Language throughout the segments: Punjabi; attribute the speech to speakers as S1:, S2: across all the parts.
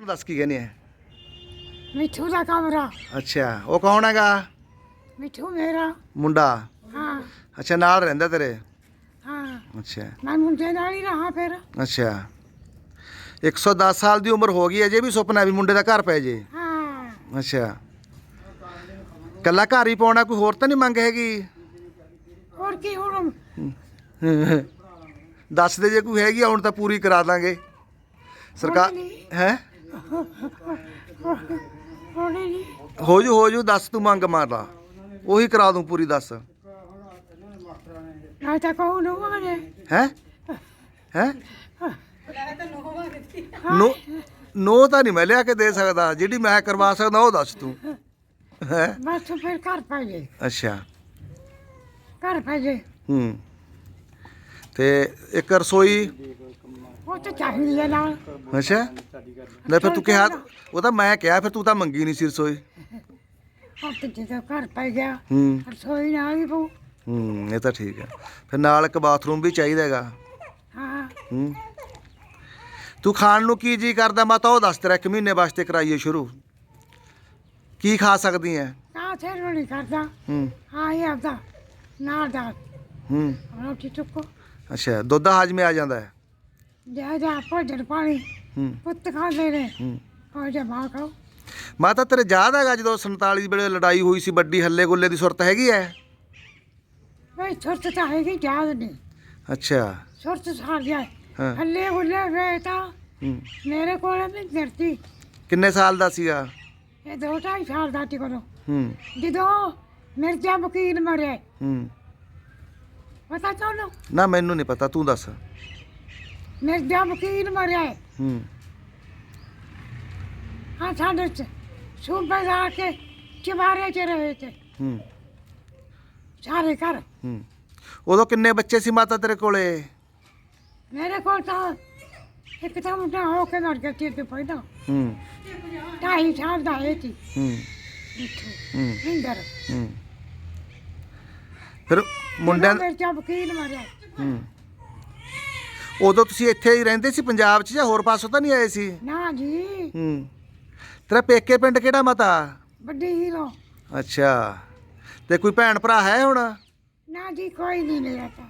S1: ਦੱਸ ਕੀ ਕਹਿੰਦੇ ਆ
S2: ਮਿੱਠੂ ਦਾ ਕਮਰਾ।
S1: ਅੱਛਾ ਉਹ ਕੌਣ ਹੈਗਾ?
S2: ਮਿੱਠੂ ਮੇਰਾ।
S1: ਮੁੰਡਾ?
S2: ਹਾਂ।
S1: ਅੱਛਾ ਨਾਲ ਰਹਿੰਦਾ ਤੇਰੇ?
S2: ਹਾਂ।
S1: ਅੱਛਾ।
S2: ਮੈਂ ਮੁੰਡੇ ਨਾਲ ਹੀ ਰਹਾ ਫਿਰ।
S1: ਅੱਛਾ। 110 ਸਾਲ ਦੀ ਉਮਰ ਹੋ ਗਈ ਅਜੇ ਵੀ ਸੁਪਨਾ ਵੀ ਮੁੰਡੇ ਦਾ ਘਰ ਪੈ ਜੇ।
S2: ਹਾਂ।
S1: ਅੱਛਾ। ਕੱਲਾ ਘਰ ਹੀ ਪਾਉਣਾ ਕੋਈ ਹੋਰ ਤਾਂ ਨਹੀਂ ਮੰਗ ਹੈਗੀ?
S2: ਹੋਰ ਕੀ ਹੁਣ
S1: ਦੱਸ ਦੇ ਜੇ ਕੋਈ ਹੈਗੀ ਹੁਣ ਤਾਂ ਪੂਰੀ ਕਰਾ ਦਾਂਗੇ। ਸਰਕਾਰ ਹੈ?
S2: ਹੋਣੀ
S1: ਹੋ ਜੂ ਹੋ ਜੂ ਦੱਸ ਤੂੰ ਮੰਗ ਮਾਰ ਲਾ। ਉਹੀ ਕਰਾ ਦੂੰ ਪੂਰੀ ਦੱਸ।
S2: ਮੈਂ ਤਾਂ ਕਹੂੰ ਨੂੰ ਮਨੇ
S1: ਹੈ? ਹੈ? ਨੋ ਨੋ ਤਾਂ ਨਹੀਂ ਮੈਂ ਲਿਆ ਕੇ ਦੇ ਸਕਦਾ। ਜਿਹੜੀ ਮੈਂ ਕਰਵਾ ਸਕਦਾ ਉਹ ਦੱਸ ਤੂੰ। ਹੈ?
S2: ਬਸ ਫਿਰ ਘਰ ਪੈ ਜੇ।
S1: ਅੱਛਾ।
S2: ਘਰ ਪੈ ਜੇ।
S1: ਹੂੰ। ਤੇ ਇੱਕ ਰਸੋਈ।
S2: ਉਹ ਤਾਂ ਚਾਹੀਦੀ ਹੈ ਨਾਲ।
S1: ਅੱਛਾ। ਲੈ ਫਿਰ ਤੂੰ ਕਿਹਾ ਉਹ ਤਾਂ ਮੈਂ ਕਿਹਾ ਫਿਰ ਤੂੰ ਤਾਂ ਮੰਗੀ ਨਹੀਂ ਸੀ ਰਸੋਈ
S2: ਤੇ ਜਦੋਂ ਘਰ ਪੈ ਗਿਆ।
S1: ਹੂੰ।
S2: ਰਸੋਈ ਨਾਲ ਹੀ ਬਹੂ
S1: ਹੂੰ ਇਹ ਤਾਂ ਠੀਕ ਹੈ ਫਿਰ ਨਾਲ ਇੱਕ ਬਾਥਰੂਮ ਵੀ ਚਾਹੀਦਾ ਹੈਗਾ।
S2: ਹਾਂ।
S1: ਹੂੰ। ਤੂੰ ਖਾਣ ਨੂੰ ਕੀ ਜੀ ਕਰਦਾ? ਮਾਤਾ ਉਹ ਦੱਸ ਤੇਰਾ ਇੱਕ ਮਹੀਨੇ ਵਾਸਤੇ ਕਰਾਈਏ ਸ਼ੁਰੂ। ਕੀ ਖਾ ਸਕਦੀ ਐ?
S2: ਕਾ ਥੇਰ ਨਹੀਂ ਕਰਦਾ।
S1: ਹੂੰ।
S2: ਹਾਂ ਇਹ ਆਪਦਾ ਨਾਲ ਦਾ
S1: ਹੂੰ।
S2: ਰੋਟੀ
S1: ਅੱਛਾ ਦੁੱਧ ਹਾਜਮੇ ਆ ਜਾਂਦਾ ਹੈ?
S2: ਜਾ ਜਾ ਭੋਜਨ ਪਾਣੀ। ਪੁੱਤ ਖਾਂਦੇ ਨੇ
S1: ਹੂੰ
S2: ਉਹ ਜਾ ਮਾਂ ਖਾਓ
S1: ਮਾਤਾ ਤੇਰੇ ਯਾਦ ਹੈਗਾ ਜਦੋਂ 47 ਵੇਲੇ ਲੜਾਈ ਹੋਈ ਸੀ ਵੱਡੀ ਹੱਲੇ ਗੁੱਲੇ ਦੀ ਸੁਰਤ ਹੈਗੀ ਐ?
S2: ਵੇ ਛੁੱਟ ਤਾਂ ਹੈਗੀ ਯਾਦ ਨਹੀਂ।
S1: ਅੱਛਾ।
S2: ਛੁੱਟ ਸਾਰ ਗਿਆ।
S1: ਹਾਂ।
S2: ਹੱਲੇ ਹੁੱਲੇ ਵੇ ਤਾਂ
S1: ਹੂੰ।
S2: ਮੇਰੇ ਕੋਲ ਵੀ ਧਰਤੀ
S1: ਕਿੰਨੇ ਸਾਲ ਦਾ ਸੀਗਾ?
S2: ਇਹ ਦੋ ਢਾਈ ਸਾਲ ਦਾ ਟੀ ਕੋਲੋਂ।
S1: ਹੂੰ।
S2: ਜਦੋਂ ਮਿਰਜ਼ਾ ਵਕੀਲ ਮਰਿਆ।
S1: ਹੂੰ।
S2: ਪਤਾ ਤੁਹਾਨੂੰ?
S1: ਨਾ ਮੈਨੂੰ ਨਹੀਂ ਪਤਾ ਤੂੰ ਦੱਸ।
S2: ਮਿਰਜ਼ਾ ਵਕੀਲ ਮਰਿਆ
S1: ਹੂੰ।
S2: ਹਾਂ ਸਾਡੇ ਚ ਸੂਬੇ ਜਾ ਕੇ ਚਵਾਰੇ ਚ ਰਹੇ ਤੇ।
S1: ਹੂੰ।
S2: ਸਾਰੇ ਘਰ।
S1: ਹੂੰ। ਉਦੋਂ ਕਿੰਨੇ ਬੱਚੇ ਸੀ ਮਾਤਾ ਤੇਰੇ ਕੋਲੇ?
S2: ਮੇਰੇ ਕੋਲ ਤਾਂ ਇੱਕ ਤਾਂ ਮੁੰਡਾ ਹੋ ਕੇ ਮਰ ਗਿਆ ਤੇ ਪੈਦਾ
S1: ਹੂੰ।
S2: ਢਾਈ ਸਾਲ ਦਾ ਇਹ ਸੀ।
S1: ਹੂੰ। ਹੂੰ।
S2: ਇੰਦਰ
S1: ਹੂੰ। ਫਿਰ ਮੁੰਡਿਆਂ
S2: ਮਿਰਜ਼ਾ ਵਕੀਲ ਮਰਿਆ।
S1: ਹੂੰ। ਉਦੋਂ ਤੁਸੀਂ ਇੱਥੇ ਹੀ ਰਹਿੰਦੇ ਸੀ ਪੰਜਾਬ 'ਚ ਜਾਂ ਹੋਰ ਪਾਸੋਂ ਤਾਂ ਨਹੀਂ ਆਏ ਸੀ?
S2: ਨਾ ਜੀ।
S1: ਹੂੰ। ਤੇਰਾ ਪੇਕੇ ਪਿੰਡ ਕਿਹੜਾ ਮਾਤਾ?
S2: ਵੱਡੀ ਹੀਰੋ।
S1: ਅੱਛਾ। ਤੇ ਕੋਈ ਭੈਣ ਭਰਾ ਹੈ ਹੁਣ?
S2: ਨਾ ਜੀ ਕੋਈ ਨਹੀਂ ਮੇਰਾ ਤਾਂ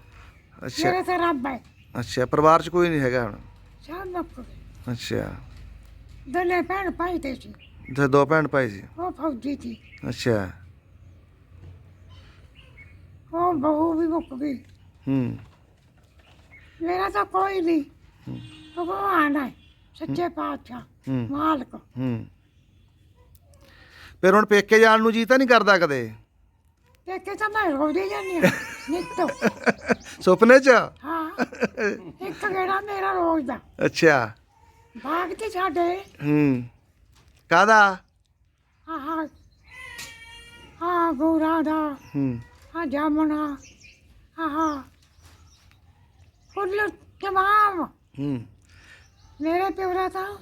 S1: ਅੱਛਾ।
S2: ਮੇਰੇ ਤਾਂ ਰੱਬ ਹੈ।
S1: ਅੱਛਾ ਪਰਿਵਾਰ 'ਚ ਕੋਈ ਨਹੀਂ ਹੈਗਾ ਹੁਣ? ਅੱਛਾ।
S2: ਦੋਨੇ ਭੈਣ ਭਾਈ ਤੇ ਸੀ।
S1: ਤੇ ਦੋ ਭੈਣ ਭਾਈ ਸੀ?
S2: ਉਹ ਫੌਜੀ ਸੀ।
S1: ਅੱਛਾ।
S2: ਉਹ ਬਹੂ ਵੀ ਮੁੱਕ ਗਈ।
S1: ਹੂੰ।
S2: ਮੇਰਾ ਤਾਂ ਕੋਈ ਨਹੀਂ ਭਗਵਾਨ ਹੈ ਸੱਚੇ ਪਾਤਸ਼ਾਹ
S1: ਹੂੰ।
S2: ਮਾਲਕ।
S1: ਹੂੰ। ਫਿਰ ਹੁਣ ਪੇਕੇ ਜਾਣ ਨੂੰ ਜੀ ਤਾਂ ਨਹੀਂ ਕਰਦਾ ਕਦੇ?
S2: ਦੇਖੇ ਤਾਂ ਮੈਂ ਰੋਦੀ ਜਾਂਦੀ ਹਾਂ ਨਿੱਤੋ।
S1: ਸੁਪਨੇ 'ਚ?
S2: ਹਾਂ। ਇੱਕ ਗੇੜਾ ਮੇਰਾ ਰੋਜ਼ ਦਾ।
S1: ਅੱਛਾ।
S2: ਬਾਗ ਤੇ ਸਾਡੇ
S1: ਹੂੰ। ਕਾਦਾ
S2: ਆਹ ਆਹ ਗੋਰਾ ਦਾ।
S1: ਹੂੰ।
S2: ਆ ਜਾਮਣਾ। ਆਹ ਫੁੱਲ ਤਮਾਮ
S1: ਹੂੰ।
S2: ਮੇਰੇ ਪਿਉਰਾ ਤਾਂ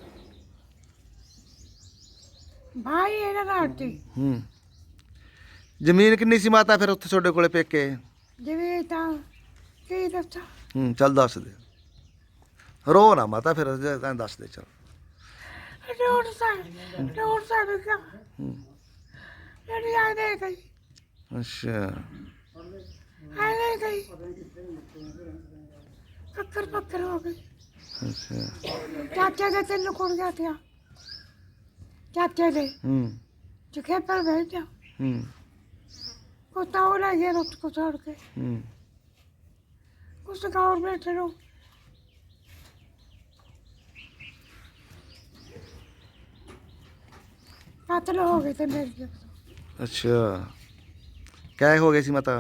S2: ਭਾਈ ਇਹਦਾ ਸੀ।
S1: ਹੂੰ। ਜ਼ਮੀਨ ਕਿੰਨੀ ਸੀ ਮਾਤਾ ਫਿਰ ਉੱਥੇ ਤੁਹਾਡੇ ਕੋਲੇ ਪੇਕੇ?
S2: ਜਿਵੇਂ ਤਾਂ ਕੀ ਦੱਸਾਂ?
S1: ਹੂੰ ਚੱਲ ਦੱਸ ਦੇ। ਰੋ ਨਾ ਮਾਤਾ ਫਿਰ ਜੇ ਤੈਨੂੰ ਦੱਸ ਦੇ ਚੱਲ।
S2: ਰੋਡ ਸਾ ਰੋਡ ਸਾ ਬਿਕਾ
S1: ਹੂੰ।
S2: ਲੜੀ ਆ ਦੇ ਗਈ।
S1: ਅੱਛਾ।
S2: ਆ ਦੇ ਗਈ। ਕੱਕਰ ਪੱਕਰ ਹੋ ਗਈ
S1: ਅੱਛਾ।
S2: ਚਾਚੇ ਦੇ ਤਿੰਨ ਕੁੜੀਆਂ ਥੀਆਂ ਚਾਚੇ ਦੇ।
S1: ਹੂੰ।
S2: ਚੁਕੇ ਪਰ ਭੇਜਿਆ
S1: ਹੂੰ।
S2: ਕੁੱਤਾ ਉਹ ਲੈ ਗਿਆ ਕੋ ਛੋੜ ਕੇ।
S1: ਹੂੰ।
S2: ਕੁਛ ਗਾਉਰ ਬੈਠੇ ਨੂੰ। ਕਤਲ ਹੋ ਗਏ ਤੇ ਮੇਰੇ
S1: ਅੱਛਾ। ਕਿਆ ਹੋ ਗਿਆ ਸੀ ਮਾਤਾ।